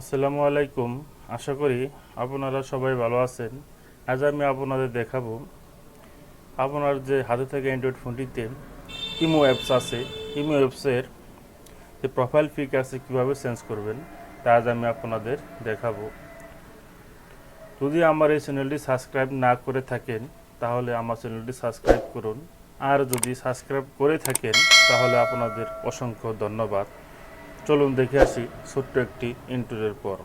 আসসালামু আলাইকুম। আশা করি আপনারা সবাই ভালো আছেন। আজ আমি আপনাদের দেখাবো আপনার যে হাতে থাকা অ্যান্ড্রয়েড ফোনটিতে ইমো অ্যাপস আছে। ইমো অ্যাপসের যে প্রোফাইল পিক আছে, কীভাবে চেঞ্জ করবেন, তা আজ আমি আপনাদের দেখাবো। যদি আমার এই চ্যানেলটি সাবস্ক্রাইব না করে থাকেন, তাহলে আমার চ্যানেলটি সাবস্ক্রাইব করুন। আর যদি সাবস্ক্রাইব করে থাকেন, তাহলে আপনাদের অসংখ্য ধন্যবাদ। চলুন দেখে আসি ছোট্ট একটি ইন্টুরের পর।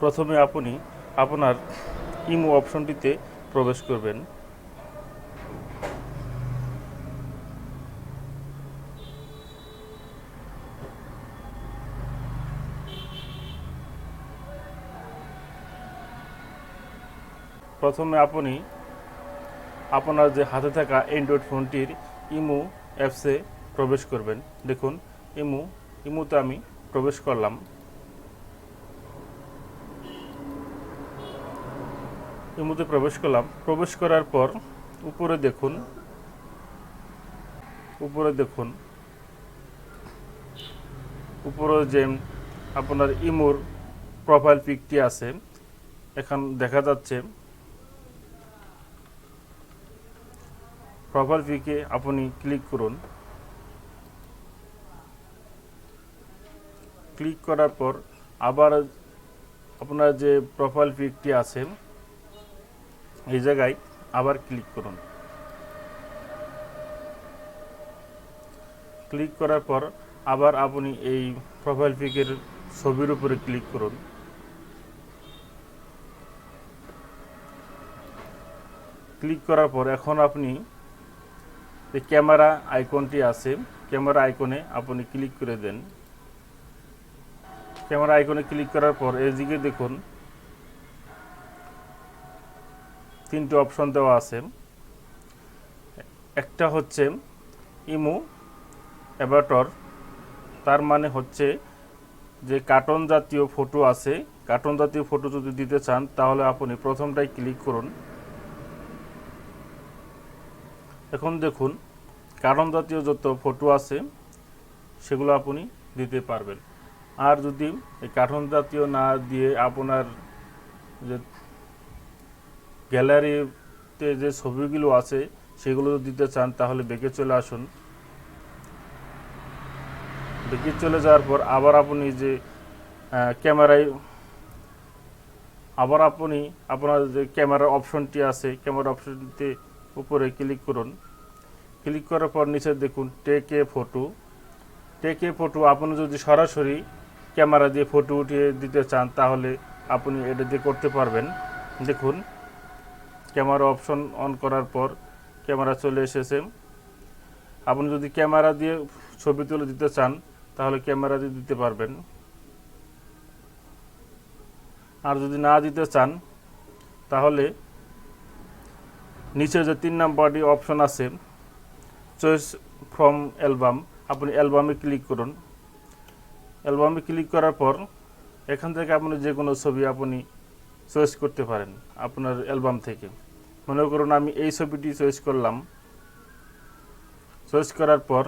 প্রথমে আপনি আপনার ইমো অপশনটিতে প্রবেশ করবেন। প্রথমে আপনি আপনার যে হাতে থাকা অ্যান্ড্রয়েড ফোনটির ইমো অ্যাপসে প্রবেশ করবেন। দেখুন, ইমো, ইমোতে আমি প্রবেশ করলাম। ইমোতে প্রবেশ করলাম। প্রবেশ করার পর উপরে দেখুন উপরে দেখুন, উপরে যে আপনার ইমোর প্রোফাইল পিকটি আছে, এখন দেখা যাচ্ছে প্রোফাইল পিকে আপনি ক্লিক করুন। ক্লিক করার পর আবার আপনার যে প্রোফাইল পিকটি আছে, এই জায়গায় আবার ক্লিক করুন। ক্লিক করার পর আবার আপনি এই প্রোফাইল পিকের ছবির উপরে ক্লিক করুন। ক্লিক করার পর এখন আপনি যে ক্যামেরা আইকনটি আছে, ক্যামেরা আইকনে আপনি ক্লিক করে দেন। ক্যামেরা আইকনে ক্লিক করার পর এদিকে দেখুন, তিনটে অপশন দেওয়া আছে। একটা হচ্ছে ইমো অ্যাভাটর, তার মানে হচ্ছে যে কার্টন জাতীয় ফটো আছে। কার্টন জাতীয় ফটো যদি দিতে চান, তাহলে আপনি প্রথমটাই ক্লিক করুন। এখন দেখুন কারণ জাতীয় যত ফটো আছে, সেগুলো আপনি দিতে পারবেন। আর যদি এই কার্টুন জাতীয় না দিয়ে আপনার যে গ্যালারিতে যে ছবিগুলো আছে, সেগুলো দিতে চান, তাহলে বেঁকে চলে আসুন। বেঁকে চলে যাওয়ার পর আবার আপনি যে ক্যামেরায় আবার আপনি আপনার যে ক্যামেরার অপশনটি আছে ক্যামেরা অপশনটিতে উপরে ক্লিক করুন। ক্লিক করার পর নিচে দেখুন টেক ফটো টেক ফটো আপনি যদি সরাসরি ক্যামেরা দিয়ে ফটো উঠিয়ে দিতে চান, তাহলে আপনি এটা দিয়ে করতে পারবেন। দেখুন, ক্যামেরা অপশন অন করার পর ক্যামেরা চলে এসেছে। আপনি যদি ক্যামেরা দিয়ে ছবি তুলে দিতে চান, তাহলে ক্যামেরা দিয়ে দিতে পারবেন। আর যদি না দিতে চান, তাহলে নিচে যে তিন নাম্বারটি অপশন আছে চয়েস ফ্রম অ্যালবাম আপনি অ্যালবামে ক্লিক করুন। অ্যালবামে ক্লিক করার পর, এখান থেকে আপনি যে কোনো ছবি আপনি চয়েস করতে পারেন আপনার অ্যালবাম থেকে। মনে করুন আমি এই ছবিটি চয়েস করলাম। চয়েস করার পর,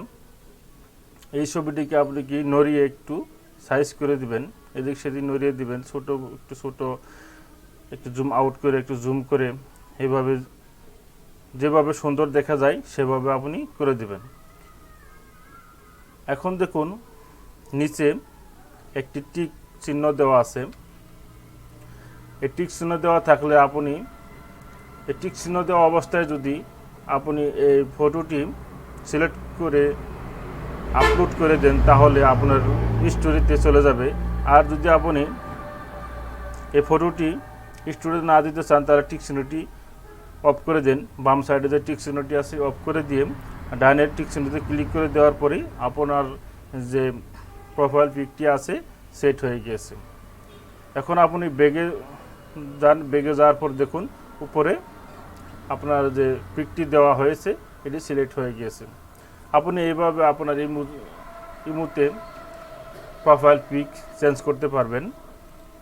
এই ছবিটিকে আপনি কি নড়িয়ে একটু সাইজ করে দিবেন, এদিক সেদিক নড়িয়ে দিবেন, ছোট একটু ছোট, একটু জুম আউট করে, একটু জুম করে, এইভাবে যেভাবে সুন্দর দেখা যায়, সেভাবে আপনি করে দিবেন। এখন দেখুন, নিচে একটি টিক চিহ্ন দেওয়া আছে। এই টিক চিহ্ন দেওয়া থাকলে আপনি, এই টিক চিহ্ন দেওয়া অবস্থায় যদি আপনি এই ফটোটি সিলেক্ট করে আপলোড করে দেন, তাহলে আপনার স্টোরিতে চলে যাবে। আর যদি আপনি এই ফটোটি স্টোরিতে না দিতে চান, তাহলে টিক চিহ্নটি অফ করে দেন, বাম সাইডে যে টিক চিহ্নটি আছে, অফ করে দিয়ে ডাইনের টিক চিহ্নতে ক্লিক করে দেওয়ার পরেই আপনার যে প্রোফাইল পিকটি আছে সেট হয়ে গিয়েছে এখন আপনি বেগে যান, বেগে যাওয়ার পর দেখুন, উপরে আপনার যে পিকটি দেওয়া হয়েছে, এটি সিলেক্ট হয়ে গিয়েছে আপনি এইভাবে আপনার ইমু ইমুতে প্রোফাইল পিক চেঞ্জ করতে পারবেন।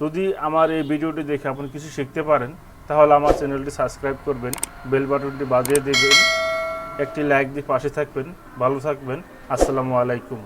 যদি আমার এই ভিডিওটি দেখে আপনি কিছু শিখতে পারেন তাহলে আমার চ্যানেলটি সাবস্ক্রাইব করবেন, বেল বাটনটি বাজিয়ে দেবেন, একটি লাইক দিয়ে পাশে থাকবেন, ভালো থাকবেন, আসসালামু আলাইকুম।